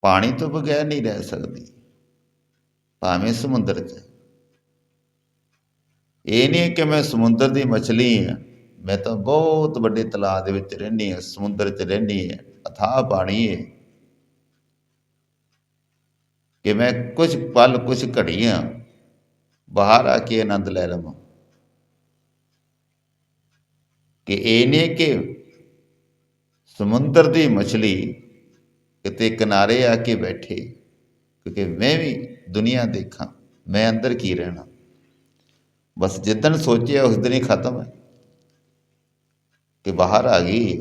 ਪਾਣੀ ਤੋਂ ਬਗੈਰ ਨਹੀਂ ਰਹਿ ਸਕਦੀ। ਭਾਵੇਂ ਸਮੁੰਦਰ 'ਚ। ਇਹ ਨਹੀਂ ਕਿ ਮੈਂ ਸਮੁੰਦਰ ਦੀ ਮੱਛਲੀ ਹਾਂ। ਮੈਂ ਤਾਂ ਬਹੁਤ ਵੱਡੇ ਤਲਾਅ ਦੇ ਵਿੱਚ ਰਹਿੰਦੀ ਹਾਂ, ਸਮੁੰਦਰ 'ਚ ਰਹਿੰਦੀ ਹਾਂ। ਅਥਾਹ ਪਾਣੀ ਹੈ। ਕਿ ਮੈਂ ਕੁਝ ਪਲ ਕੁਝ ਘੜੀਆਂ ਬਾਹਰ ਆ ਕੇ ਆਨੰਦ ਲੈ ਲਵਾਂ। ਕਿ ਇਹ ਨਹੀਂ ਕਿ ਸਮੁੰਦਰ ਦੀ ਮੱਛਲੀ ਕਿਤੇ ਕਿਨਾਰੇ ਆ ਕੇ ਬੈਠੇ, ਕਿਉਂਕਿ ਮੈਂ ਵੀ ਦੁਨੀਆ ਦੇਖਾਂ, ਮੈਂ ਅੰਦਰ ਕੀ ਰਹਿਣਾ। ਬਸ ਜਿੱਦਣ ਸੋਚਿਆ ਉਸ ਦਿਨ ਹੀ ਖਤਮ ਹੈ ਕਿ ਬਾਹਰ ਆ ਗਈ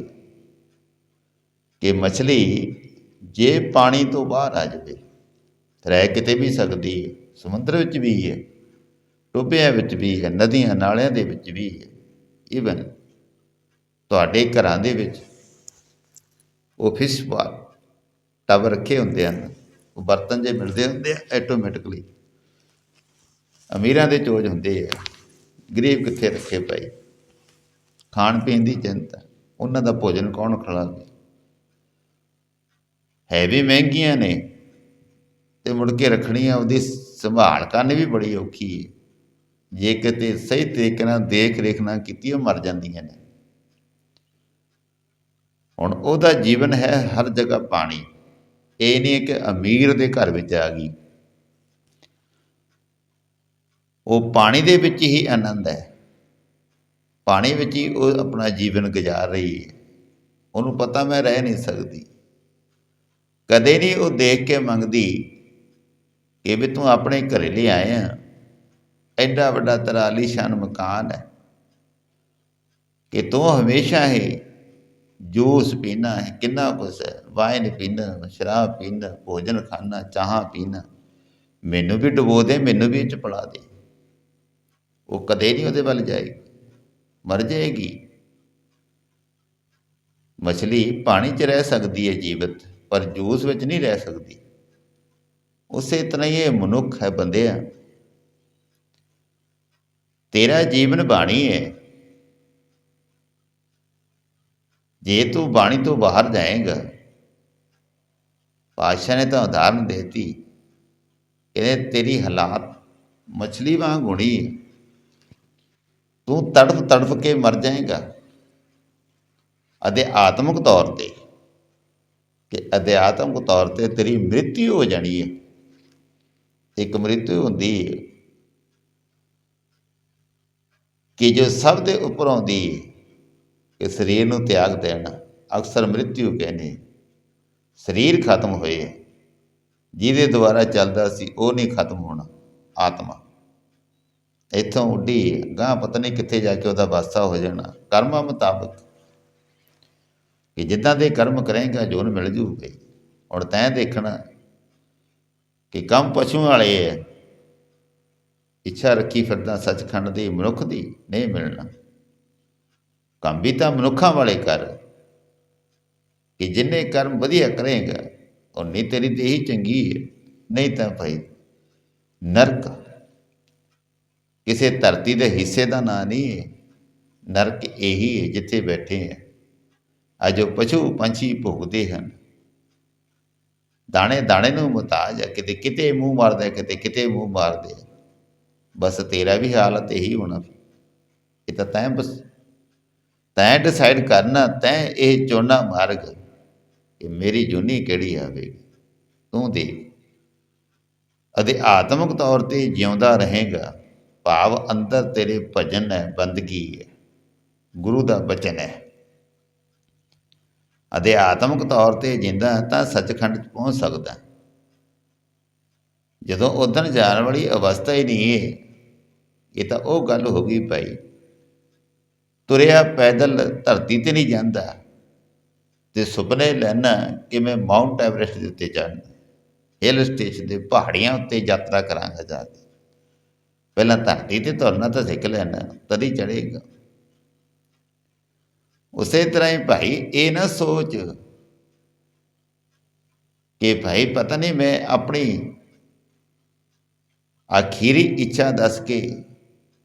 ਕਿ ਮੱਛਲੀ ਜੇ ਪਾਣੀ ਤੋਂ ਬਾਹਰ ਆ ਜਾਵੇ, ਰਹਿ ਕਿਤੇ ਵੀ ਸਕਦੀ ਹੈ, ਸਮੁੰਦਰ ਵਿੱਚ ਵੀ ਹੈ ਟੋਬਿਆਂ ਵਿੱਚ ਵੀ ਹੈ, ਨਦੀਆਂ ਨਾਲਿਆਂ ਦੇ ਵਿੱਚ ਵੀ ਹੈ। ਇਵਨ ਤੁਹਾਡੇ ਘਰਾਂ ਦੇ ਵਿੱਚ ਉਹ ਫਿਸ਼ ਬਾਰ ਟਬ ਰੱਖੇ ਹੁੰਦੇ ਹਨ, ਉਹ ਬਰਤਨ ਜੇ ਮਿਲਦੇ ਹੁੰਦੇ ਆ ਆਟੋਮੈਟਿਕਲੀ ਅਮੀਰਾਂ ਦੇ ਚੋਜ ਹੁੰਦੇ ਆ, ਗਰੀਬ ਕਿੱਥੇ ਰੱਖੇ ਭਾਈ? ਖਾਣ ਪੀਣ ਦੀ ਚਿੰਤਾ, ਉਹਨਾਂ ਦਾ ਭੋਜਨ ਕੌਣ ਖਿਲਾਵੇ? ਹੈ ਵੀ ਮਹਿੰਗੀਆਂ ਨੇ, ਤੇ ਮੁੜ ਕੇ ਰੱਖਣੀ ਰੱਖਣੀਆਂ ਉਹਦੀ ਸੰਭਾਲ ਕਰਨੀ ਵੀ ਬੜੀ ਔਖੀ ਹੈ ਜੇ ਕਿਤੇ ਸਹੀ ਤਰੀਕੇ ਨਾਲ ਦੇਖ ਰੇਖ ਨਾ ਕੀਤੀ, ਉਹ ਮਰ ਜਾਂਦੀਆਂ ਨੇ। ਹੁਣ ਉਹਦਾ ਜੀਵਨ ਹੈ ਹਰ ਜਗ੍ਹਾ ਪਾਣੀ। ਇਹ ਨਹੀਂ ਕਿ ਅਮੀਰ ਦੇ ਘਰ ਵਿੱਚ ਆ ਗਈ। ਉਹ ਪਾਣੀ ਦੇ ਵਿੱਚ ਹੀ ਆਨੰਦ ਹੈ। ਪਾਣੀ ਵਿੱਚ ਹੀ ਉਹ ਆਪਣਾ ਜੀਵਨ ਗੁਜ਼ਾਰ ਰਹੀ ਹੈ। ਉਹਨੂੰ ਪਤਾ ਮੈਂ ਰਹਿ ਨਹੀਂ ਸਕਦੀ। ਕਦੇ ਨਹੀਂ ਉਹ ਦੇਖ ਕੇ ਮੰਗਦੀ ਕਿ ਵੀ ਤੂੰ ਆਪਣੇ ਘਰੇ ਲਈ ਆਇਆ ਐਡਾ ਵੱਡਾ ਤੇਰਾ ਆਲੀਸ਼ਾਨ ਮਕਾਨ ਹੈ। ਕਿ ਤੂੰ ਹਮੇਸ਼ਾ ਹੀ ਜੂਸ ਪੀਣਾ ਹੈ, ਕਿੰਨਾ ਕੁਛ ਹੈ। ਵਾਈਨ ਪੀਣਾ ਸ਼ਰਾਬ ਪੀਣਾ ਭੋਜਨ ਖਾਣਾ ਚਾਹਾਂ ਪੀਣਾ ਮੈਨੂੰ ਵੀ ਡੁਬੋ ਦੇ, ਮੈਨੂੰ ਵੀ ਇਹ 'ਚ ਪੜਾ ਦੇ। ਉਹ ਕਦੇ ਨਹੀਂ ਉਹਦੇ ਵੱਲ ਜਾਏਗੀ। ਮਰ ਜਾਏਗੀ। ਮਛਲੀ ਪਾਣੀ 'ਚ ਰਹਿ ਸਕਦੀ ਹੈ ਜੀਵਤ, ਪਰ ਜੂਸ ਵਿੱਚ ਨਹੀਂ ਰਹਿ ਸਕਦੀ। ਉਸੇ ਤਰ੍ਹਾਂ ਹੀ ਇਹ ਮਨੁੱਖ ਹੈ ਬੰਦਿਆ। ਤੇਰਾ ਜੀਵਨ ਬਾਣੀ ਹੈ। ਜੇ ਤੂੰ ਬਾਣੀ ਤੋਂ ਬਾਹਰ ਜਾਏਗਾ, ਪਾਤਸ਼ਾਹ ਨੇ ਤਾਂ ਉਦਾਹਰਨ ਦੇਤੀ ਇਹਨੇ ਤੇਰੀ ਹਾਲਾਤ ਮਛਲੀ ਵਾਂਗ ਹੋਣੀ ਹੈ ਤੂੰ ਤੜਫ ਤੜਫ ਕੇ ਮਰ ਜਾਏਗਾ। ਅਦੇ ਤੌਰ ਤੇ, ਕਿ ਅਧਿਆਤਮਿਕ ਤੌਰ ਤੇ ਤੇਰੀ ਮ੍ਰਿਤਿੂ ਹੋ ਜਾਣੀ ਹੈ ਇੱਕ ਮ੍ਰਿਤਿੂ ਹੁੰਦੀ ਹੈ ਕਿ ਜੋ ਸਭ ਦੇ ਉੱਪਰ ਆਉਂਦੀ ਹੈ ਕਿ ਸਰੀਰ ਨੂੰ ਤਿਆਗ ਦੇਣਾ। ਅਕਸਰ ਮ੍ਰਿਤਿਉ ਕਹਿੰਦੇ, ਸਰੀਰ ਖਤਮ ਹੋਏ। ਜਿਹਦੇ ਦੁਆਰਾ ਚੱਲਦਾ ਸੀ, ਉਹ ਨਹੀਂ ਖਤਮ ਹੋਣਾ, ਆਤਮਾ। ਇੱਥੋਂ ਉੱਡੀ ਗਾਂ ਪਤਾ ਨਹੀਂ ਕਿੱਥੇ ਜਾ ਕੇ ਉਹਦਾ ਵਾਸਾ ਹੋ ਜਾਣਾ। ਕਰਮਾਂ ਮੁਤਾਬਕ ਕਿ ਜਿੱਦਾਂ ਦੇ ਕਰਮ ਕਰੇਗਾ ਜੋਨ ਮਿਲ ਜੂਗੇ। ਹੁਣ ਤੈਂ ਦੇਖਣਾ ਕਿ ਕੰਮ ਪਸ਼ੂ ਵਾਲੇ ਹੈ ਇੱਛਾ ਰੱਖੀ ਫਿਰਦਾ ਸੱਚਖੰਡ ਦੀ, ਮਨੁੱਖ ਦੀ, ਨਹੀਂ ਮਿਲਣਾ। ਕੰਮ ਵੀ ਤਾਂ ਮਨੁੱਖਾਂ ਵਾਲੇ ਕਰ। ਕਿ ਜਿੰਨੇ ਕਰਮ ਵਧੀਆ ਕਰੇਗਾ ਉਨੀ ਤੇਰੀ ਤੇ ਦੇਹੀ ਚੰਗੀ ਹੈ ਨਹੀਂ ਤਾਂ ਭਾਈ, ਨਰਕ ਕਿਸੇ ਧਰਤੀ ਦੇ ਹਿੱਸੇ ਦਾ ਨਾਂ ਨਹੀਂ ਹੈ ਨਰਕ ਇਹੀ ਹੈ ਜਿੱਥੇ ਬੈਠੇ ਹੈ ਅੱਜ ਉਹ ਪਸ਼ੂ ਪੰਛੀ ਭੋਗਦੇ ਹਨ। ਦਾਣੇ ਦਾਣੇ ਨੂੰ ਮੁਤਾਜ ਹੈ ਕਿਤੇ ਕਿਤੇ ਮੂੰਹ ਮਾਰਦਾ ਕਿਤੇ ਕਿਤੇ ਮੂੰਹ ਮਾਰਦੇ ਬਸ ਤੇਰਾ ਵੀ ਹਾਲਤ ਇਹੀ ਹੋਣਾ। ਇਹ ਤਾਂ ਤੈਂ ਬਸ ਤੈਂ ਡਿਸਾਈਡ ਕਰਨਾ, ਤੈਂ ਇਹ ਚੋਣਾ ਮਾਰਗ ਕਿ ਮੇਰੀ ਜੁਨੀ ਕਿਹੜੀ ਆਵੇਗੀ? ਤੂੰ ਦੇਖ। ਅਦੇ ਆਤਮਿਕ ਤੌਰ ਤੇ ਜਿਉਂਦਾ ਰਹੇਗਾ, ਭਾਵ ਅੰਦਰ ਤੇਰੇ ਭਜਨ ਹੈ, ਬੰਦਗੀ ਹੈ, ਗੁਰੂ ਦਾ ਬਚਨ ਹੈ। ਅਦੇ ਆਤਮਿਕ ਤੌਰ ਤੇ ਜਿੰਦਾ ਤਾਂ ਸੱਚਖੰਡ ਚ ਪਹੁੰਚ ਸਕਦਾ ਜਦੋਂ ਉਦਣ ਜਾਣ ਵਾਲੀ ਅਵਸਥਾ ਹੀ ਨਹੀਂ ਹੈ, ਇਹ ਤਾਂ ਉਹ ਗੱਲ ਹੋ ਗਈ ਭਾਈ ਤੁਰਿਆ ਪੈਦਲ ਧਰਤੀ ਤੇ ਨਹੀਂ ਜਾਂਦਾ। ਤੇ ਸੁਪਨੇ ਲੈਣਾ ਕਿ ਮੈਂ ਮਾਊਂਟ ਐਵਰੈਸਟ ਦੇ ਉੱਤੇ ਜਾਣਾ ਹਿਲ ਸਟੇਸ਼ਨ ਦੇ ਪਹਾੜੀਆਂ ਉੱਤੇ ਯਾਤਰਾ ਕਰਾਂਗਾ ਜਾ ਕੇ। ਪਹਿਲਾਂ ਧਰਤੀ ਤੇ ਤੁਰਨਾ ਤਾਂ ਸਿੱਖ ਲੈਣਾ ਤਦ ਹੀ ਚੜੇਗਾ ਉਸੇ ਤਰ੍ਹਾਂ ਹੀ ਭਾਈ ਇਹ ਨਾ ਸੋਚ ਕਿ ਭਾਈ ਪਤਾ ਨਹੀਂ ਮੈਂ ਆਪਣੀ ਆਖੀਰੀ ਇੱਛਾ ਦੱਸ ਕੇ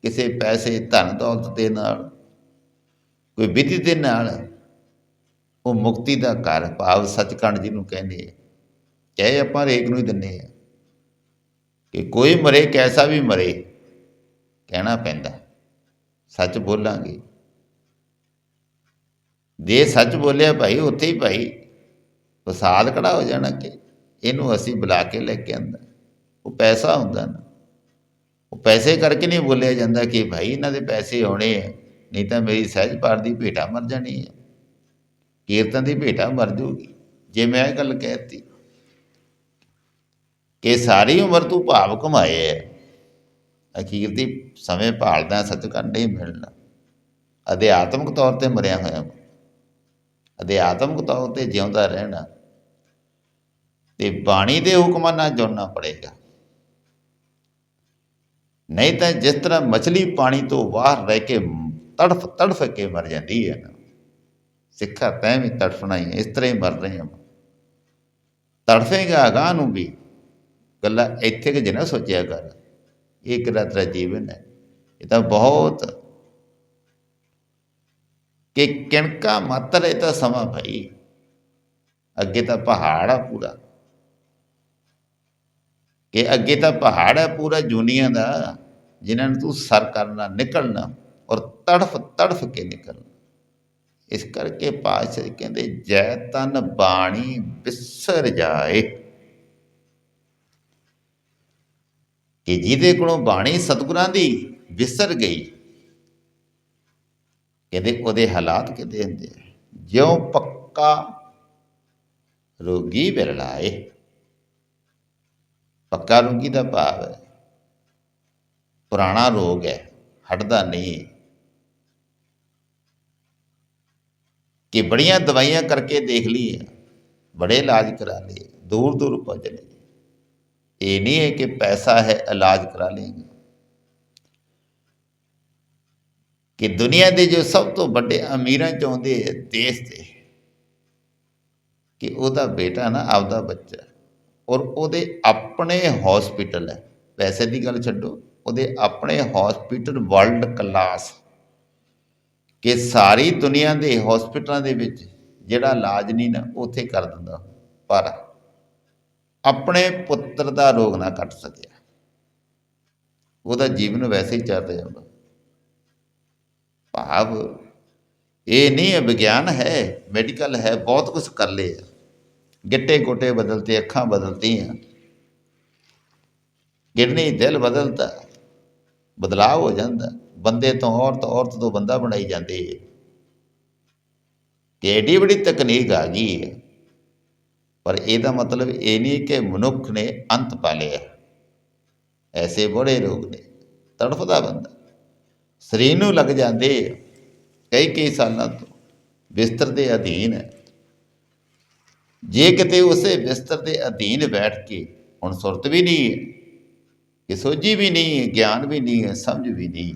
ਕਿਸੇ ਪੈਸੇ ਧਨ ਦੌਲਤ ਦੇ ਨਾਲ ਕੋਈ ਵਿਧੀ ਦੇ ਨਾਲ ਉਹ ਮੁਕਤੀ ਦਾ ਘਰ, ਭਾਵ ਸੱਚਖੰਡ ਜਿਹਨੂੰ ਕਹਿੰਦੇ ਚਾਹੇ ਆਪਾਂ ਹਰੇਕ ਨੂੰ ਹੀ ਦਿੰਨੇ ਆ ਕਿ ਕੋਈ ਮਰੇ, ਕੈਸਾ ਵੀ ਮਰੇ, ਕਹਿਣਾ ਪੈਂਦਾ। ਸੱਚ ਬੋਲਾਂਗੇ। ਜੇ ਸੱਚ ਬੋਲਿਆ ਭਾਈ, ਉੱਥੇ ਹੀ ਭਾਈ ਫਸਾਦ ਖੜਾ ਹੋ ਜਾਣਾ ਕਿ ਇਹਨੂੰ ਅਸੀਂ ਬੁਲਾ ਕੇ ਲੈ ਕੇ ਆਂਦਾ। ਉਹ ਪੈਸਾ ਹੁੰਦਾ ਨਾ। ਉਹ ਪੈਸੇ ਕਰਕੇ ਨਹੀਂ ਬੋਲਿਆ ਜਾਂਦਾ ਕਿ ਭਾਈ ਇਹਨਾਂ ਦੇ ਪੈਸੇ ਆਉਣੇ ਆ। ਨਹੀਂ ਤਾਂ ਮੇਰੀ ਸਹਿਜ ਪਾਠ ਦੀ ਭੇਟਾ ਮਰ ਜਾਣੀ ਹੈ। ਕੀਰਤਨ ਦੀ ਭੇਟਾ ਮਰ ਜੂਗੀ, ਜੇ ਮੈਂ ਇਹ ਗੱਲ ਕਹਿਤੀ ਕਿ ਸਾਰੀ ਉਮਰ ਤੂੰ ਭਾਵ ਕਮਾਏ ਹੈ, ਅਖੀਰ ਦੀ ਸਮੇਂ ਭਾਲਦਾ ਸੱਚਖੰਡ ਨਹੀਂ ਮਿਲਣਾ। ਅਧਿਆਤਮਿਕ ਤੌਰ ਤੇ ਮਰਿਆ ਹੋਇਆ ਵਾਂ। ਅਧਿਆਤਮਿਕ ਤੌਰ ਤੇ ਜਿਉਂਦਾ ਰਹਿਣਾ। ਤੇ ਬਾਣੀ ਦੇ ਹੁਕਮਾਂ ਨਾਲ ਜੁੜਨਾ ਪੜੇਗਾ। ਨਹੀਂ ਤਾਂ ਜਿਸ ਤਰ੍ਹਾਂ ਮਛਲੀ ਪਾਣੀ ਤੋਂ ਬਾਹਰ ਰਹਿ ਕੇ ਤੜਫ ਤੜਫ ਕੇ ਮਰ ਜਾਂਦੀ ਹੈ ਨਾ। ਸਿੱਖਾ ਤੈਂ ਵੀ ਤੜਫਣਾ ਹੀ ਇਸ ਤਰ੍ਹਾਂ ਹੀ ਮਰ ਰਹੇ ਹਾਂ ਤੜਫੇਗਾ, ਅਗਾਂਹ ਨੂੰ ਵੀ। ਗੱਲਾਂ ਇੱਥੇ ਕਿ ਜਨਾ ਸੋਚਿਆ ਕਰ। ਇਹ ਕਿਹੜਾ ਤੇਰਾ ਜੀਵਨ ਹੈ? ਇਹ ਤਾਂ ਬਹੁਤ ਕਿ ਕਿਣਕਾ ਮਾਤਰ ਇਹ ਤਾਂ ਸਮਾਂ ਭਾਈ। ਅੱਗੇ ਤਾਂ ਪਹਾੜ ਆ ਪੂਰਾ। ਕਿ ਅੱਗੇ ਤਾਂ ਪਹਾੜ ਹੈ ਪੂਰਾ ਦੁਨੀਆ ਦਾ, ਜਿਨ੍ਹਾਂ ਨੂੰ ਤੂੰ ਸਰ ਕਰਨਾ, ਨਿਕਲਣਾ। ਔਰ ਤੜਫ ਤੜਫ ਕੇ ਨਿਕਲਣਾ। ਇਸ ਕਰਕੇ ਪਾਤਸ਼ਾਹ ਜੀ ਕਹਿੰਦੇ, ਜੈ ਤਨ ਬਾਣੀ ਬਿਸਰ ਜਾਏ। ਕਿ ਜਿਹਦੇ ਕੋਲੋਂ ਬਾਣੀ ਸਤਿਗੁਰਾਂ ਦੀ ਵਿਸਰ ਗਈ, ਕਹਿੰਦੇ ਉਹਦੇ ਹਾਲਾਤ ਕਿਤੇ ਹੁੰਦੇ ਆ? ਜਿਉਂ ਪੱਕਾ ਰੋਗੀ ਵਿਰਲਾਏ। ਪੱਕਾ ਰੋਗੀ ਦਾ ਭਾਵ ਹੈ। ਪੁਰਾਣਾ ਰੋਗ ਹੈ, ਹਟਦਾ ਨਹੀਂ। ਕਿ ਬੜੀਆਂ ਦਵਾਈਆਂ ਕਰਕੇ ਦੇਖ ਲਈਏ ਬੜੇ ਇਲਾਜ ਕਰਾ ਲਏ, ਦੂਰ ਦੂਰ ਪਹੁੰਚ ਲਏ। ਇਹ ਨਹੀਂ ਹੈ ਕਿ ਪੈਸਾ ਹੈ, ਇਲਾਜ ਕਰਾ ਲੇਂਗੇ ਕਿ ਦੁਨੀਆ ਦੇ ਜੋ ਸਭ ਤੋਂ ਵੱਡੇ ਅਮੀਰਾਂ ਚਾਹੁੰਦੇ ਹੈ, ਦੇਸ਼ ਦੇ, ਕਿ ਉਹਦਾ ਬੇਟਾ ਨਾ ਆਪਦਾ ਬੱਚਾ ਔਰ ਉਹਦੇ ਆਪਣੇ ਹਸਪੀਟਲ ਹੈ। ਪੈਸੇ ਦੀ ਗੱਲ ਛੱਡੋ, ਉਹਦੇ ਆਪਣੇ ਹਸਪੀਟਲ ਵਰਲਡ ਕਲਾਸ ਕਿ ਸਾਰੀ ਦੁਨੀਆ ਦੇ ਹਸਪੀਟਲਾਂ ਦੇ ਵਿੱਚ ਜਿਹੜਾ ਇਲਾਜ ਨਹੀਂ ਨਾ, ਉੱਥੇ ਕਰ ਦਿੰਦਾ ਪਰ ਆਪਣੇ ਪੁੱਤਰ ਦਾ ਰੋਗ ਨਾ ਕੱਟ ਸਕਿਆ। ਉਹਦਾ ਜੀਵਨ ਵੈਸੇ ਹੀ ਚੱਲ ਰਿਹਾ ਭਾਵ ਇਹ ਨਹੀਂ ਹੈ, ਵਿਗਿਆਨ ਹੈ, ਮੈਡੀਕਲ ਹੈ, ਬਹੁਤ ਕੁਝ ਕਰ ਲਿਆ ਗਿੱਟੇ ਗੋਟੇ ਬਦਲਤੇ, ਅੱਖਾਂ ਬਦਲਤੀਆਂ। ਕਿਡਨੀ ਦਿਲ ਬਦਲਤਾ। ਬਦਲਾਅ ਹੋ ਜਾਂਦਾ। ਬੰਦੇ ਤੋਂ ਔਰਤ ਔਰਤ ਤੋਂ ਬੰਦਾ ਬਣਾਈ ਜਾਂਦੀ ਹੈ ਕਿ ਏਡੀ ਬੜੀ ਤਕਨੀਕ ਆ ਗਈ ਹੈ ਪਰ ਇਹਦਾ ਮਤਲਬ ਇਹ ਨਹੀਂ ਕਿ ਮਨੁੱਖ ਨੇ ਅੰਤ ਪਾ ਲਿਆ। ਐਸੇ ਬੜੇ ਲੋਕ ਨੇ। ਤੜਫਦਾ ਬੰਦਾ। ਸਰੀਰ ਨੂੰ ਲੱਗ ਜਾਂਦੇ ਆ, ਕਈ ਕਈ ਸਾਲਾਂ ਤੋਂ ਬਿਸਤਰ ਦੇ ਅਧੀਨ ਹੈ। ਜੇ ਕਿਤੇ ਉਸੇ ਬਿਸਤਰ ਦੇ ਅਧੀਨ ਬੈਠ ਕੇ ਹੁਣ ਸੁਰਤ ਵੀ ਨਹੀਂ ਹੈ। ਕਿ ਸੋਝੀ ਵੀ ਨਹੀਂ ਹੈ ਗਿਆਨ ਵੀ ਨਹੀਂ ਹੈ ਸਮਝ ਵੀ ਨਹੀਂ।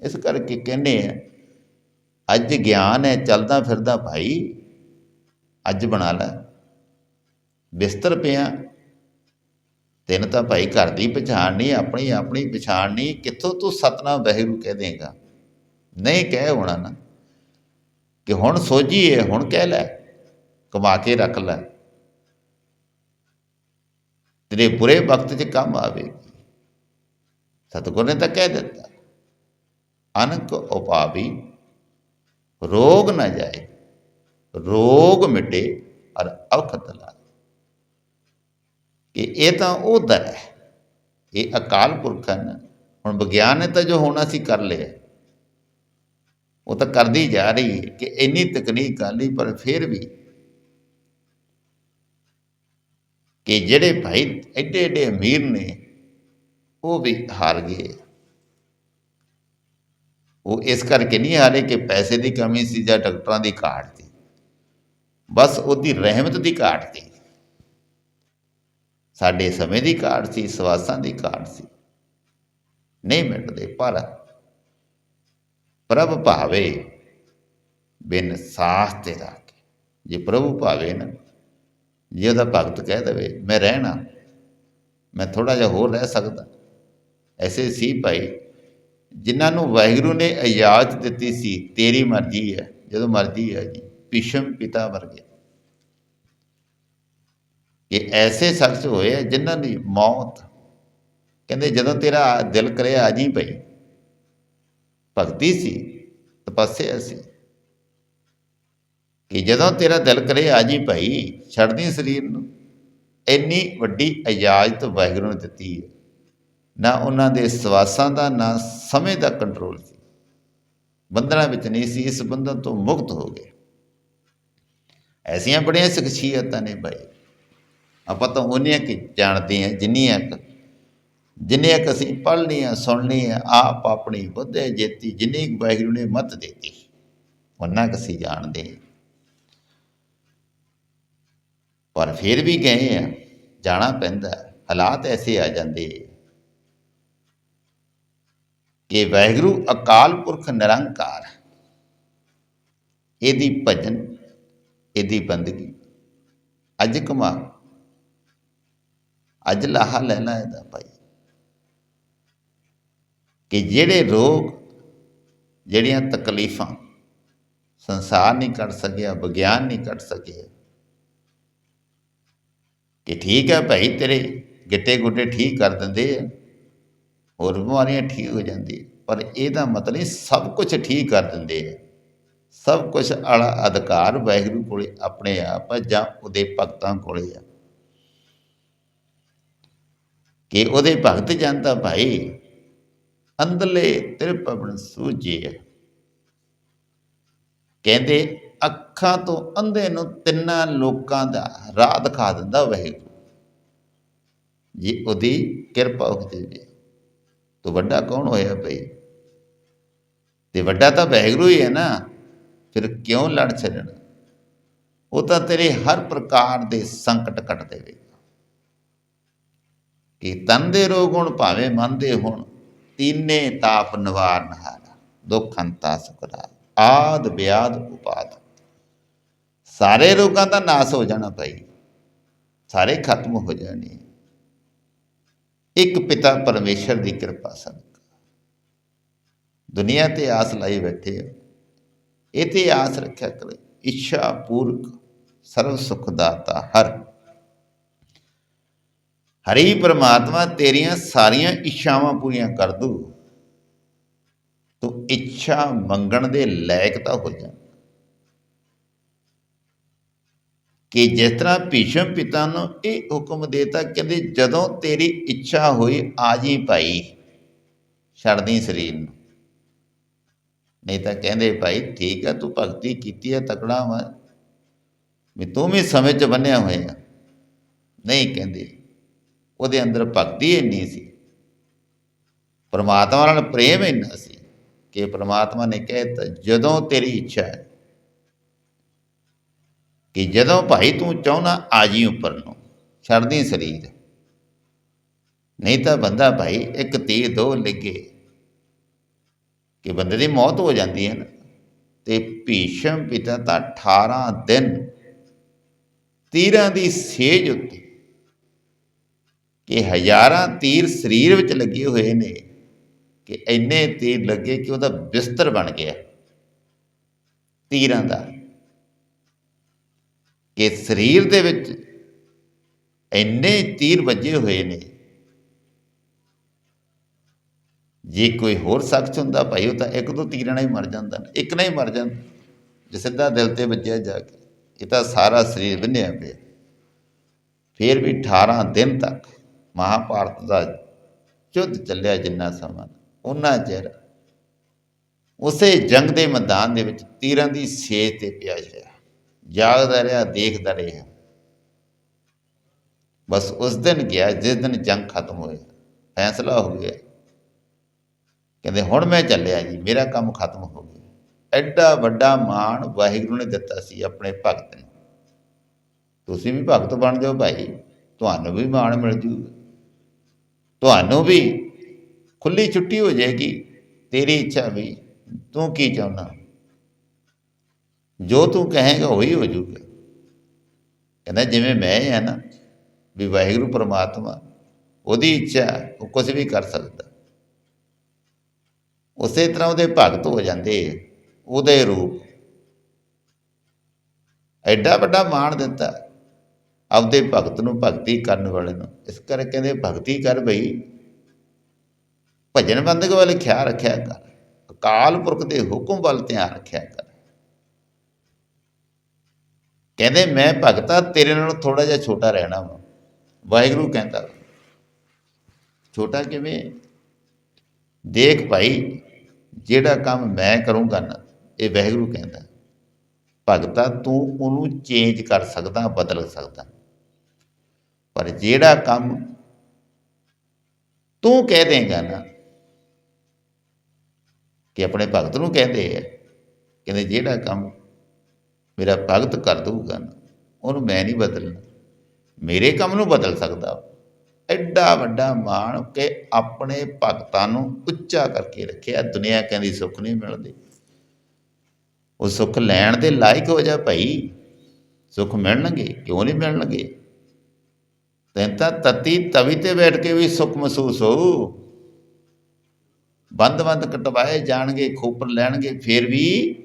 ਇਸ ਕਰਕੇ ਕਹਿੰਦੇ ਆ, ਅੱਜ ਗਿਆਨ ਹੈ, ਚੱਲਦਾ ਫਿਰਦਾ ਭਾਈ, ਅੱਜ ਬਣਾ ਲੈ। ਬਿਸਤਰ ਪਿਆ। ਤੈਨੂੰ ਤਾਂ ਭਾਈ ਘਰ ਦੀ ਪਛਾਣ ਨਹੀਂ, ਆਪਣੀ ਆਪਣੀ ਪਛਾਣ ਨਹੀਂ, ਕਿੱਥੋਂ ਤੂੰ ਸਤਨਾਮ ਵਾਹਿਗੁਰੂ ਕਹਿ ਦੇਗਾ? ਨਹੀਂ ਕਹਿ ਹੋਣਾ ਨਾ। ਕਿ ਹੁਣ ਸੋਝੀ ਹੈ ਹੁਣ ਕਹਿ ਲੈ, ਕਮਾ ਕੇ ਰੱਖ ਲੈ। ਤੇਰੇ ਬੁਰੇ ਵਕਤ 'ਚ ਕੰਮ ਆਵੇਗੀ। ਸਤਿਗੁਰ ਨੇ ਤਾਂ ਕਹਿ ਦਿੱਤਾ। ਅਨਕ ਉਪਾਵੀ, ਰੋਗ ਨਾ ਜਾਏ, ਰੋਗ ਮਿਟੇ ਔਰ ਔਖਤ ਲਾਏ ਕਿ ਇਹ ਤਾਂ ਉਹ ਦਰ ਹੈ, ਇਹ ਅਕਾਲ ਪੁਰਖ ਹਨ। ਹੁਣ ਵਿਗਿਆਨ ਨੇ ਤਾਂ ਜੋ ਹੋਣਾ ਸੀ ਕਰ ਲਿਆ। ਉਹ ਤਾਂ ਕਰਦੀ ਜਾ ਰਹੀ ਹੈ ਕਿ ਇੰਨੀ ਤਕਨੀਕ ਕਰ ਲਈ, ਪਰ ਫਿਰ ਵੀ ਕਿ ਜਿਹੜੇ ਭਾਈ ਐਡੇ ਐਡੇ ਅਮੀਰ ਨੇ ਉਹ ਵੀ ਹਾਰ ਗਏ। ਉਹ ਇਸ ਕਰਕੇ ਨਹੀਂ ਹਾਰੇ ਕਿ ਪੈਸੇ ਦੀ ਕਮੀ ਸੀ ਜਾਂ ਡਾਕਟਰਾਂ ਦੀ ਘਾਟ ਸੀ। ਬਸ ਉਹਦੀ ਰਹਿਮਤ ਦੀ ਘਾਟ ਸੀ। ਸਾਡੇ ਸਮੇਂ ਦੀ ਘਾਟ ਸੀ, ਸਵਾਸਾਂ ਦੀ ਘਾਟ ਸੀ। ਨਹੀਂ ਮਿਟਦੇ, ਪਰ ਪ੍ਰਭ ਭਾਵੇ ਬਿਨ ਸਾਥ ਤੇ ਰਾਖੇ। ਜੇ ਪ੍ਰਭੂ ਭਾਵੇ ਨਾ, ਜੇ ਉਹਦਾ ਭਗਤ ਕਹਿ ਦੇਵੇ, ਮੈਂ ਰਹਿਣਾ, ਮੈਂ ਥੋੜਾ ਜਿਹਾ ਹੋਰ ਰਹਿ ਸਕਦਾ। ਐਸੇ ਸੀ ਭਾਈ, ਜਿਨ੍ਹਾਂ ਨੂੰ ਵਾਹਿਗੁਰੂ ਨੇ ਇਜਾਜ਼ਤ ਦਿੱਤੀ ਸੀ, ਤੇਰੀ ਮਰਜ਼ੀ ਹੈ, ਜਦੋਂ ਮਰਜ਼ੀ ਹੈ ਜੀ, ਭੀਸ਼ਮ ਪਿਤਾ ਵਰਗੇ। ਕਿ ਐਸੇ ਸ਼ਖਸ ਹੋਏ ਆ ਜਿਨ੍ਹਾਂ ਦੀ ਮੌਤ, ਕਹਿੰਦੇ ਜਦੋਂ ਤੇਰਾ ਦਿਲ ਕਰੇ ਆ ਜੀ ਭਾਈ। ਭਗਤੀ ਸੀ, ਤਪੱਸਿਆ ਸੀ। ਕਿ ਜਦੋਂ ਤੇਰਾ ਦਿਲ ਕਰੇ ਆ ਜੀ ਭਾਈ, ਛੱਡਦੀ ਸਰੀਰ ਨੂੰ, ਇੰਨੀ ਵੱਡੀ ਇਜਾਜ਼ਤ ਵਾਹਿਗੁਰੂ ਨੇ ਦਿੱਤੀ ਹੈ। ਨਾ ਉਹਨਾਂ ਦੇ ਸਵਾਸਾਂ ਦਾ, ਨਾ ਸਮੇਂ ਦਾ ਕੰਟਰੋਲ ਸੀ। ਬੰਧਨਾਂ ਵਿੱਚ ਨਹੀਂ ਸੀ, ਇਸ ਬੰਧਨ ਤੋਂ ਮੁਕਤ ਹੋ ਗਏ। ਐਸੀਆਂ ਬੜੀਆਂ ਸ਼ਖਸੀਅਤਾਂ ਨੇ ਭਾਈ। ਆਪਾਂ ਤਾਂ ਉਹਨੀਆਂ ਕਿ ਜਾਣਦੇ ਹਾਂ, ਜਿੰਨੀਆਂ ਕੁ ਜਿੰਨੀਆਂ ਕੁ ਅਸੀਂ ਪੜ੍ਹਨੀਆਂ, ਸੁਣਨੀਆਂ, ਆਪ ਆਪਣੀ ਬੁੱਧੇ ਜੇਤੀ, ਜਿੰਨੀ ਕੁ ਵਾਹਿਗੁਰੂ ਨੇ ਮਤ ਦਿੱਤੀ ਉਹਨਾਂ ਕੁ ਅਸੀਂ ਜਾਣਦੇ ਹਾਂ। ਪਰ ਫਿਰ ਵੀ ਗਏ ਆ ਜਾਣਾ ਪੈਂਦਾ, ਹਾਲਾਤ ਐਸੇ ਆ ਜਾਂਦੇ। ਕਿ ਵਾਹਿਗੁਰੂ ਅਕਾਲ ਪੁਰਖ ਨਿਰੰਕਾਰ ਇਹਦੀ ਭਜਨ, ਇਹਦੀ ਬੰਦਗੀ। ਅੱਜ ਕਮਾ ਅੱਜ ਲਾਹਾ ਲੈਣਾ ਇਹਦਾ ਭਾਈ। ਕਿ ਜਿਹੜੇ ਰੋਗ, ਜਿਹੜੀਆਂ ਤਕਲੀਫਾਂ ਸੰਸਾਰ ਨਹੀਂ ਕੱਢ ਸਕਿਆ, ਵਿਗਿਆਨ ਨਹੀਂ ਕੱਢ ਸਕਿਆ, ਕਿ ਠੀਕ ਹੈ ਭਾਈ, ਤੇਰੇ ਗਿੱਟੇ ਗੁੱਟੇ ਠੀਕ ਕਰ ਦਿੰਦੇ ਆ। ਹੋਰ ਬਿਮਾਰੀਆਂ ਠੀਕ ਹੋ ਜਾਂਦੀ ਪਰ ਇਹਦਾ ਮਤਲਬ ਨਹੀਂ ਸਭ ਕੁਝ ਠੀਕ ਕਰ ਦਿੰਦੇ ਆ। ਸਭ ਕੁਝ ਆਲਾ ਅਧਿਕਾਰ ਵਾਹਿਗੁਰੂ ਕੋਲੇ ਆਪਣੇ ਆਪ ਜਾਂ ਉਹਦੇ ਭਗਤਾਂ ਕੋਲੇ ਆ। ਕਿ ਉਹਦੇ ਭਗਤ ਜਾਂਦਾ ਭਾਈ ਅੰਦਰਲੇ ਤ੍ਰਿਪਵਨ ਸੂਝੇ ਕਹਿੰਦੇ ਅੱਖਾਂ ਤੋਂ ਅੰਧੇ ਨੂੰ ਤਿੰਨਾਂ ਲੋਕਾਂ ਦਾ ਰਾਹ ਦਿਖਾ ਦਿੰਦਾ ਵਾਹਿਗੁਰੂ। ਜੇ ਉਹਦੀ ਕਿਰਪਾ ਹੋ ਜਾਵੇ। ਤੋ ਵੱਡਾ ਕੌਣ ਹੋਇਆ ਭਈ? ਤੇ ਵੱਡਾ ਤਾਂ ਵੈਗਰੂ ਹੀ ਹੈ ਨਾ, ਫਿਰ ਕਿਉਂ ਲੜ ਛੱਡਣ? ਉਹ ਤਾਂ ਤੇਰੇ ਹਰ ਪ੍ਰਕਾਰ ਦੇ ਸੰਕਟ ਕੱਟ ਦੇਵੇਗਾ ਕਿ ਤਨ ਦੇ ਰੋਗ ਹੁਣ ਭਾਵੇਂ ਮਨ ਦੇ ਹੋਣ, ਤੀਨੇ ਤਾਪ ਨਿਵਾਰਨ ਹਾਰਾ, ਦੁੱਖ ਅੰਤਾ ਸੁਖਰਾ ਆਦ ਵਿਆਦ ਉਪਾਦ। ਸਾਰੇ ਰੋਗਾਂ ਦਾ ਨਾਸ ਹੋ ਜਾਣਾ ਭਾਈ। ਸਾਰੇ ਖਤਮ ਹੋ ਜਾਣੇ। ਇੱਕ ਪਿਤਾ ਪਰਮੇਸ਼ਰ ਦੀ ਕਿਰਪਾ ਸਦਕਾ। ਦੁਨੀਆ ਤੇ ਆਸ ਲਾਈ ਬੈਠੇ ਆ। ਇਹ ਤੇ ਆਸ ਰੱਖਿਆ ਕਰੇ। ਇੱਛਾ ਪੂਰਕ, ਸਰਵ ਸੁਖ ਦਾਤਾ ਹਰ। ਹਰੀ ਪ੍ਰਮਾਤਮਾ ਤੇਰੀਆਂ ਸਾਰੀਆਂ ਇੱਛਾਵਾਂ ਪੂਰੀਆਂ ਕਰ ਦੂ। ਤੂੰ ਇੱਛਾ ਮੰਗਣ ਦੇ ਲਾਇਕ ਤਾਂ ਹੋ ਜਾ। ਕਿ ਜਿਸ ਤਰ੍ਹਾਂ ਭੀਸ਼ਮ ਪਿਤਾ ਨੂੰ ਇਹ ਹੁਕਮ ਦੇਤਾ ਕਹਿੰਦੇ, ਜਦੋਂ ਤੇਰੀ ਇੱਛਾ ਹੋਈ, ਆ ਜੀ ਭਾਈ। ਛੱਡਦੀ ਸਰੀਰ ਨੂੰ। ਨਹੀਂ ਤਾਂ ਕਹਿੰਦੇ, ਭਾਈ, ਠੀਕ ਹੈ ਤੂੰ ਭਗਤੀ ਕੀਤੀ ਹੈ ਤਕੜਾ ਵਾ। ਵੀ ਤੂੰ ਵੀ ਸਮੇਂ 'ਚ ਬੰਨਿਆ ਹੋਇਆ ਨਹੀਂ ਕਹਿੰਦੇ। ਉਹਦੇ ਅੰਦਰ ਭਗਤੀ ਇੰਨੀ ਸੀ। ਪਰਮਾਤਮਾ ਨਾਲ ਪ੍ਰੇਮ ਇੰਨਾ ਸੀ ਕਿ ਪਰਮਾਤਮਾ ਨੇ ਕਹਿਤਾ ਜਦੋਂ ਤੇਰੀ ਇੱਛਾ ਹੈ ਕਿ ਜਦੋਂ ਭਾਈ ਤੂੰ ਚਾਹਣਾ ਆਜੀ ਉੱਪਰ ਨੂੰ, ਛੱਡਦੀ ਸਰੀਰ। ਨਹੀਂ ਤਾਂ ਬੰਦਾ ਭਾਈ ਇੱਕ ਤੀਰ ਦੋ ਲੱਗੇ, ਕਿ ਬੰਦੇ ਦੀ ਮੌਤ ਹੋ ਜਾਂਦੀ ਹੈ ਨਾ। ਤੇ ਭੀਸ਼ਮ ਪਿਤਾ ਤਾਂ 18 ਦਿਨ ਤੀਰਾਂ ਦੀ ਸੇਜ ਉੱਤੇ ਕਿ ਹਜ਼ਾਰਾਂ ਤੀਰ ਸਰੀਰ ਵਿੱਚ ਲੱਗੇ ਹੋਏ ਨੇ, ਕਿ ਇੰਨੇ ਤੀਰ ਲੱਗੇ ਕਿ ਉਹਦਾ ਬਿਸਤਰ ਬਣ ਗਿਆ। ਤੀਰਾਂ ਦਾ ਕਿ ਸਰੀਰ ਦੇ ਵਿੱਚ ਇੰਨੇ ਤੀਰ ਵੱਜੇ ਹੋਏ ਨੇ। ਜੇ ਕੋਈ ਹੋਰ ਸ਼ਖਸ ਹੁੰਦਾ ਭਾਈ, ਉਹ ਤਾਂ ਇੱਕ ਦੋ ਤੀਰਾਂ ਨਾਲ ਹੀ ਮਰ ਜਾਂਦਾ ਇੱਕ ਨਾਲ ਹੀ ਮਰ ਜਾਂਦਾ। ਜੇ ਸਿੱਧਾ ਦਿਲ ਤੇ ਵੱਜਿਆ ਜਾ ਕੇ, ਇਹ ਤਾਂ ਸਾਰਾ ਸਰੀਰ ਬੰਨਿਆ ਪਿਆ। ਫਿਰ ਵੀ 18 ਦਿਨ ਤੱਕ ਮਹਾਭਾਰਤ ਦਾ ਯੁੱਧ ਚੱਲਿਆ ਜਿੰਨਾ ਸਮਾਂ ਉਹਨਾਂ ਚਿਰ। ਉਸੇ ਜੰਗ ਦੇ ਮੈਦਾਨ ਦੇ ਵਿੱਚ ਤੀਰਾਂ ਦੀ ਸੇਜ ਤੇ ਪਿਆ ਹੋਇਆ ਜਾਗਦਾ ਰਿਹਾ, ਦੇਖਦਾ ਰਿਹਾ। ਬਸ ਉਸ ਦਿਨ ਗਿਆ, ਜਿਸ ਦਿਨ ਜੰਗ ਖਤਮ ਹੋਇਆ, ਫੈਸਲਾ ਹੋ ਗਿਆ। ਕਹਿੰਦੇ, ਹੁਣ ਮੈਂ ਚੱਲਿਆ ਜੀ, ਮੇਰਾ ਕੰਮ ਖਤਮ ਹੋ ਗਿਆ। ਐਡਾ ਵੱਡਾ ਮਾਣ ਵਾਹਿਗੁਰੂ ਨੇ ਦਿੱਤਾ ਸੀ ਆਪਣੇ ਭਗਤ ਨੂੰ। ਤੁਸੀਂ ਵੀ ਭਗਤ ਬਣ ਜਾਓ ਭਾਈ, ਤੁਹਾਨੂੰ ਵੀ ਮਾਣ ਮਿਲ ਜੂਗਾ। ਤੁਹਾਨੂੰ ਵੀ ਖੁੱਲੀ ਛੁੱਟੀ ਹੋ ਜਾਏਗੀ। ਤੇਰੀ ਇੱਛਾ ਵੀ, ਤੂੰ ਕੀ ਚਾਹੁੰਦਾ? ਜੋ ਤੂੰ ਕਹੇਗਾ ਉਹੀ ਹੋ ਜਾਊਗਾ ਕਹਿੰਦਾ ਜਿਵੇਂ ਮੈਂ ਹਾਂ ਨਾ, ਵੀ ਵਾਹਿਗੁਰੂ ਪ੍ਰਮਾਤਮਾ, ਉਹਦੀ ਇੱਛਾ, ਉਹ ਕੁਝ ਵੀ ਕਰ ਸਕਦਾ। ਉਸੇ ਤਰ੍ਹਾਂ ਉਹਦੇ ਭਗਤ ਹੋ ਜਾਂਦੇ ਉਹਦੇ ਰੂਪ। ਐਡਾ ਵੱਡਾ ਮਾਣ ਦਿੱਤਾ, ਆਪਦੇ ਭਗਤ ਨੂੰ ਭਗਤੀ ਕਰਨ ਵਾਲੇ ਨੂੰ। ਇਸ ਕਰਕੇ ਕਹਿੰਦੇ ਭਗਤੀ ਕਰ ਬਈ। ਭਜਨ ਬੰਦਗ ਵੱਲ ਖਿਆਲ ਰੱਖਿਆ ਕਰ। ਅਕਾਲ ਪੁਰਖ ਦੇ ਹੁਕਮ ਵੱਲ ਧਿਆਨ ਰੱਖਿਆ ਕਰ। ਕਹਿੰਦੇ ਮੈਂ ਭਗਤਾ, ਤੇਰੇ ਨਾਲੋਂ ਥੋੜਾ ਜਿਹਾ ਛੋਟਾ ਰਹਿਣਾ ਵਾ। ਵਾਹਿਗੁਰੂ ਕਹਿੰਦਾ, ਛੋਟਾ ਕਿਵੇਂ? ਦੇਖ ਭਾਈ, ਜਿਹੜਾ ਕੰਮ ਮੈਂ ਕਰੂੰਗਾ ਨਾ, ਇਹ ਵਾਹਿਗੁਰੂ ਕਹਿੰਦਾ। ਭਗਤਾ, ਤੂੰ ਉਹਨੂੰ ਚੇਂਜ ਕਰ ਸਕਦਾ, ਬਦਲ ਸਕਦਾ। ਪਰ ਜਿਹੜਾ ਕੰਮ ਤੂੰ ਕਹਿ ਦੇਂਗਾ ਨਾ, ਕਿ ਆਪਣੇ ਭਗਤ ਨੂੰ ਕਹਿੰਦੇ ਆ, ਕਹਿੰਦੇ ਜਿਹੜਾ ਕੰਮ ਮੇਰਾ ਭਗਤ ਕਰ ਦਊਗਾ ਨਾ, ਉਹਨੂੰ ਮੈਂ ਨਹੀਂ ਬਦਲਣਾ। ਮੇਰੇ ਕੰਮ ਨੂੰ ਬਦਲ ਸਕਦਾ ਉਹ। ਐਡਾ ਵੱਡਾ ਮਾਣ ਕਿ ਆਪਣੇ ਭਗਤਾਂ ਨੂੰ ਉੱਚਾ ਕਰਕੇ ਰੱਖਿਆ ਦੁਨੀਆ ਕਹਿੰਦੀ ਸੁੱਖ ਨਹੀਂ ਮਿਲਦੀ। ਉਹ ਸੁੱਖ ਲੈਣ ਦੇ ਲਾਇਕ ਹੋ ਜਾ ਭਾਈ, ਸੁੱਖ ਮਿਲਣਗੇ, ਕਿਉਂ ਨਹੀਂ ਮਿਲਣਗੇ? ਤੈਨੂੰ ਤਾਂ ਤਤੀ ਤਵੀ ਤੇ ਬੈਠ ਕੇ ਵੀ ਸੁੱਖ ਮਹਿਸੂਸ ਹੋਊ। ਬੰਦ ਬੰਦ ਕਟਵਾਏ ਜਾਣਗੇ, ਖੋਪਰ ਲੈਣਗੇ, ਫਿਰ ਵੀ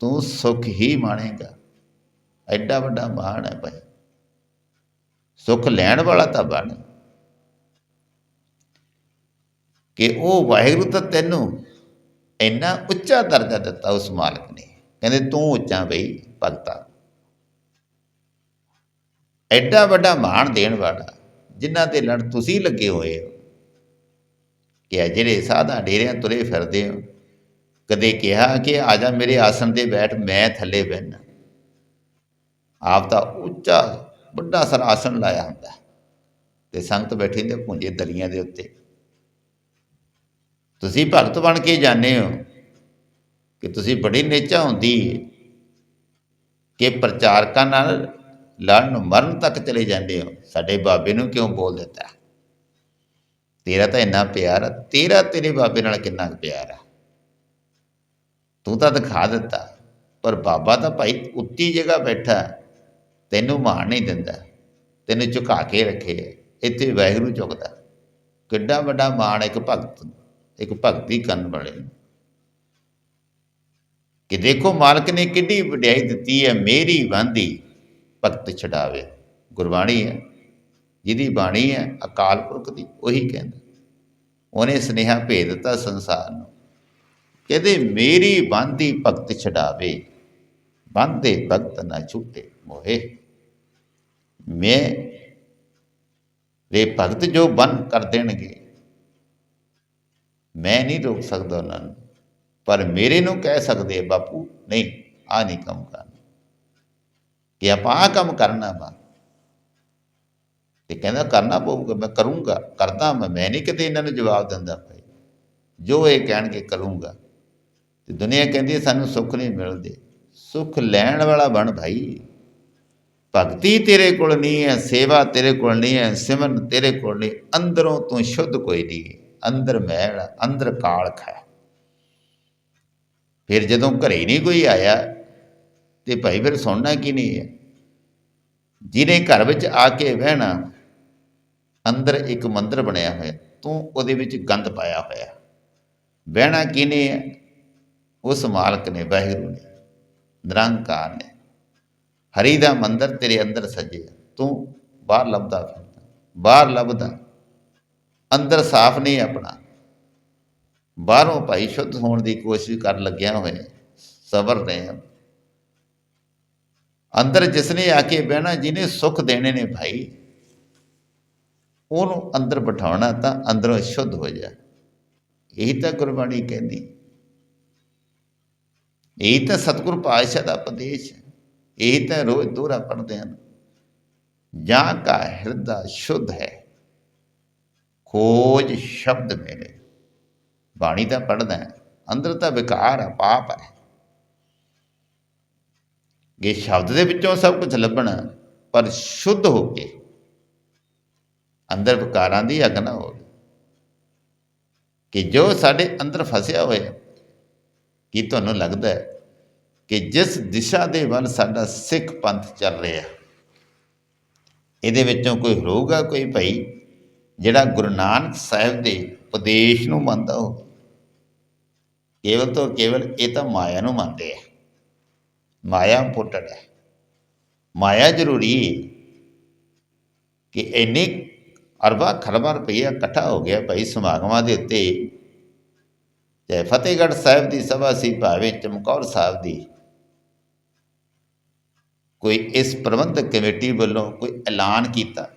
ਤੂੰ ਸੁੱਖ ਹੀ ਮਾਣੇਗਾ। ਐਡਾ ਵੱਡਾ ਮਾਣ ਹੈ ਭਾਈ। ਸੁੱਖ ਲੈਣ ਵਾਲਾ ਤਾਂ ਬਣ ਕਿ ਉਹ ਵਾਹਿਗੁਰੂ ਤਾਂ ਤੈਨੂੰ ਇੰਨਾ ਉੱਚਾ ਦਰਜਾ ਦਿੱਤਾ ਉਸ ਮਾਲਕ ਨੇ। ਕਹਿੰਦੇ ਤੂੰ ਉੱਚਾ ਬਈ ਭਗਤਾ। ਐਡਾ ਵੱਡਾ ਮਾਣ ਦੇਣ ਵਾਲਾ, ਜਿਨ੍ਹਾਂ ਤੇ ਲੜ ਤੁਸੀਂ ਲੱਗੇ ਹੋਏ ਹੋ। ਕਿ ਇਹ ਜਿਹੜੇ ਸਾਧਾ ਡੇਰਿਆਂ ਤੁਰੇ ਫਿਰਦੇ ਹੋ ਕਦੇ ਕਿਹਾ ਕਿ ਆ ਜਾ ਮੇਰੇ ਆਸਣ ਤੇ ਬੈਠ, ਮੈਂ ਥੱਲੇ ਬਹਿਣਾ ਆਪ ਦਾ ਉੱਚਾ, ਵੱਡਾ ਸਰ ਆਸਣ ਲਾਇਆ ਹੁੰਦਾ। ਤੇ ਸੰਗਤ ਬੈਠੀ ਹੁੰਦੇ ਪੁੰਜੇ ਦਲੀਆਂ ਦੇ ਉੱਤੇ। ਤੁਸੀਂ ਭਗਤ ਬਣ ਕੇ ਜਾਂਦੇ ਹੋ ਕਿ ਤੁਸੀਂ ਬੜੀ ਨੇਚਾ ਹੁੰਦੀ ਹੈ ਕਿ ਪ੍ਰਚਾਰਕਾਂ ਨਾਲ ਲੜਨ, ਮਰਨ ਤੱਕ ਚਲੇ ਜਾਂਦੇ ਹੋ। ਸਾਡੇ ਬਾਬੇ ਨੂੰ ਕਿਉਂ ਬੋਲ ਦਿੱਤਾ? ਤੇਰਾ ਤਾਂ ਇੰਨਾ ਪਿਆਰ ਆ। ਤੇਰਾ ਤੇਰੇ ਬਾਬੇ ਨਾਲ ਕਿੰਨਾ ਕੁ ਪਿਆਰ ਆ? ਤੂੰ ਤਾਂ ਦਿਖਾ ਦਿੱਤਾ, ਪਰ ਬਾਬਾ ਤਾਂ ਭਾਈ ਉੱਤੀ ਜਗ੍ਹਾ ਬੈਠਾ ਤੈਨੂੰ ਮਾਣ ਨਹੀਂ ਦਿੰਦਾ, ਤੈਨੂੰ ਝੁਕਾ ਕੇ ਰੱਖੇ ਇੱਥੇ ਵਾਹਿਗੁਰੂ ਝੁਕਦਾ। ਕਿੱਡਾ ਵੱਡਾ ਮਾਣ ਇੱਕ ਭਗਤ ਇੱਕ ਭਗਤੀ ਕਰਨ ਵਾਲੇ ਨੂੰ। ਕਿ ਦੇਖੋ ਮਾਲਕ ਨੇ ਕਿੱਡੀ ਵਡਿਆਈ ਦਿੱਤੀ ਹੈ, ਮੇਰੀ ਬੰਦੀ ਭਗਤ ਛਡਾਵੇ। ਗੁਰਬਾਣੀ ਹੈ, ਜਿਹਦੀ ਬਾਣੀ ਹੈ ਅਕਾਲ ਪੁਰਖ ਦੀ, ਉਹੀ ਕਹਿੰਦਾ। ਉਹਨੇ ਸੁਨੇਹਾ ਭੇਜ ਦਿੱਤਾ ਸੰਸਾਰ ਨੂੰ। ਕਹਿੰਦੇ, ਮੇਰੀ ਬੰਦੀ ਭਗਤ ਛਡਾਵੇ ਬੰਦੇ ਭਗਤ ਨਾ ਛੁੱਟੇ ਮੋਹੇ। ਮੈਂ ਰੇ ਭਗਤ ਜੋ ਬੰਨ ਕਰ ਦੇਣਗੇ, ਮੈਂ ਨਹੀਂ ਰੋਕ ਸਕਦਾ ਉਹਨਾਂ ਨੂੰ। ਪਰ ਮੇਰੇ ਨੂੰ ਕਹਿ ਸਕਦੇ ਬਾਪੂ, ਨਹੀਂ ਆ ਨਹੀਂ ਕੰਮ ਕਰਨਾ। ਕਿ ਆਪਾਂ ਆਹ ਕੰਮ ਕਰਨਾ ਵਾ। ਤੇ ਕਹਿੰਦਾ, ਕਰਨਾ ਪਊਗਾ, ਮੈਂ ਕਰੂੰਗਾ, ਕਰਦਾ ਮੈਂ ਮੈਂ ਨਹੀਂ ਕਿਤੇ ਇਹਨਾਂ ਨੂੰ ਜਵਾਬ ਦਿੰਦਾ ਭਾਈ। ਜੋ ਇਹ ਕਹਿਣਗੇ, ਕਰੂੰਗਾ। ਤੇ ਦੁਨੀਆ ਕਹਿੰਦੀ ਹੈ, ਸਾਨੂੰ ਸੁੱਖ ਨਹੀਂ ਮਿਲਦੇ। ਸੁੱਖ ਲੈਣ ਵਾਲਾ ਬਣ ਭਾਈ। ਭਗਤੀ ਤੇਰੇ ਕੋਲ ਨਹੀਂ ਹੈ ਸੇਵਾ ਤੇਰੇ ਕੋਲ ਨਹੀਂ ਹੈ ਸਿਮਰਨ ਤੇਰੇ ਕੋਲ ਨਹੀਂ। ਅੰਦਰੋਂ ਤੂੰ ਸ਼ੁੱਧ ਕੋਈ ਨਹੀਂ ਅੰਦਰ ਮਹਿਲ ਅੰਦਰ ਕਾਲਖ ਹੈ। ਫਿਰ ਜਦੋਂ ਘਰੇ ਨਹੀਂ ਕੋਈ ਆਇਆ ਤੇ ਭਾਈ ਫਿਰ ਸੁਣਨਾ ਕੀ ਨਹੀਂ ਹੈ? ਜਿਹਨੇ ਘਰ ਵਿੱਚ ਆ ਕੇ ਬਹਿਣਾ ਅੰਦਰ ਇੱਕ ਮੰਦਰ ਬਣਿਆ ਹੋਇਆ ਤੂੰ ਉਹਦੇ ਵਿੱਚ ਗੰਦ ਪਾਇਆ ਹੋਇਆ। ਬਹਿਣਾ ਕਿਨੇ ਹੈ? ਉਸ ਮਾਲਕ ਨੇ ਵਾਹਿਗੁਰੂ ਨੇ, ਨਿਰੰਕਾਰ ਨੇ, ਹਰੀ ਦਾ ਮੰਦਰ ਤੇਰੇ ਅੰਦਰ ਸਜਿਆ, ਤੂੰ ਬਾਹਰ ਲੱਭਦਾ ਫਿਰਦਾ, ਬਾਹਰ ਲੱਭਦਾ, ਅੰਦਰ ਸਾਫ਼ ਨਹੀਂ ਆਪਣਾ। ਬਾਹਰੋਂ ਭਾਈ ਸ਼ੁੱਧ ਹੋਣ ਦੀ ਕੋਸ਼ਿਸ਼ ਕਰਨ ਲੱਗਿਆ ਹੋਇਆ ਸਬਰ ਰਹੇ ਹਾਂ ਅੰਦਰ ਜਿਸਨੇ ਆ ਕੇ ਬਹਿਣਾ, ਜਿਹਨੇ ਸੁੱਖ ਦੇਣੇ ਨੇ ਭਾਈ, ਉਹਨੂੰ ਅੰਦਰ ਬਿਠਾਉਣਾ ਤਾਂ ਅੰਦਰੋਂ ਸ਼ੁੱਧ ਹੋ ਜਾ। ਇਹੀ ਤਾਂ ਗੁਰਬਾਣੀ ਕਹਿੰਦੀ। ਇਹ ਤਾਂ ਸਤਿਗੁਰ ਪਾਤਸ਼ਾਹ ਦਾ ਉਪਦੇਸ਼ ਹੈ। ਇਹੀ ਤਾਂ ਰੋਜ਼ ਦੋਹਰਾ ਪੜ੍ਹਦੇ ਹਨ। ਜਾਂ ਕਾ ਹਿਰਦਾ ਸ਼ੁੱਧ ਹੈ ਖੋਜ ਸ਼ਬਦ ਮੇਰੇ। ਬਾਣੀ ਤਾਂ ਪੜ੍ਹਦਾ ਹੈ, ਅੰਦਰ ਤਾਂ ਵਿਕਾਰ ਹੈ ਪਾਪ ਹੈ। ਇਹ ਸ਼ਬਦ ਦੇ ਵਿੱਚੋਂ ਸਭ ਕੁਝ ਲੱਭਣਾ ਪਰ ਸ਼ੁੱਧ ਹੋ ਕੇ ਅੰਦਰ ਵਿਕਾਰਾਂ ਦੀ ਅੱਗ ਨਾ ਹੋਵੇ। ਕਿ ਜੋ ਸਾਡੇ ਅੰਦਰ ਫਸਿਆ ਹੋਇਆ ਕੀ ਤੁਹਾਨੂੰ ਲੱਗਦਾ ਹੈ ਕਿ ਜਿਸ ਦਿਸ਼ਾ ਦੇ ਵੱਲ ਸਾਡਾ ਸਿੱਖ ਪੰਥ ਚੱਲ ਰਿਹਾ, ਇਹਦੇ ਵਿੱਚੋਂ ਕੋਈ ਹੋਊਗਾ ਕੋਈ ਭਾਈ ਜਿਹੜਾ ਗੁਰੂ ਨਾਨਕ ਸਾਹਿਬ ਦੇ ਉਪਦੇਸ਼ ਨੂੰ ਮੰਨਦਾ ਹੋ ਕੇਵਲ ਤੋਂ ਕੇਵਲ ਇਹ ਤਾਂ ਮਾਇਆ ਨੂੰ ਮੰਨਦੇ ਆ। ਮਾਇਆ ਇੰਪੋਰਟੈਂਟ ਹੈ। ਮਾਇਆ ਜ਼ਰੂਰੀ ਹੈ ਕਿ ਇੰਨੇ ਅਰਬਾਂ ਖਰਬਾਂ ਰੁਪਈਆ ਇਕੱਠਾ ਹੋ ਗਿਆ ਭਾਈ ਸਮਾਗਮਾਂ ਦੇ ਉੱਤੇ ਚਾਹੇ ਫਤਿਹਗੜ੍ਹ ਸਾਹਿਬ ਦੀ ਸਭਾ ਸੀ ਭਾਵੇਂ ਚਮਕੌਰ ਸਾਹਿਬ ਦੀ। ਕੋਈ ਇਸ ਪ੍ਰਬੰਧਕ ਕਮੇਟੀ ਵੱਲੋਂ ਕੋਈ ਐਲਾਨ ਕੀਤਾ?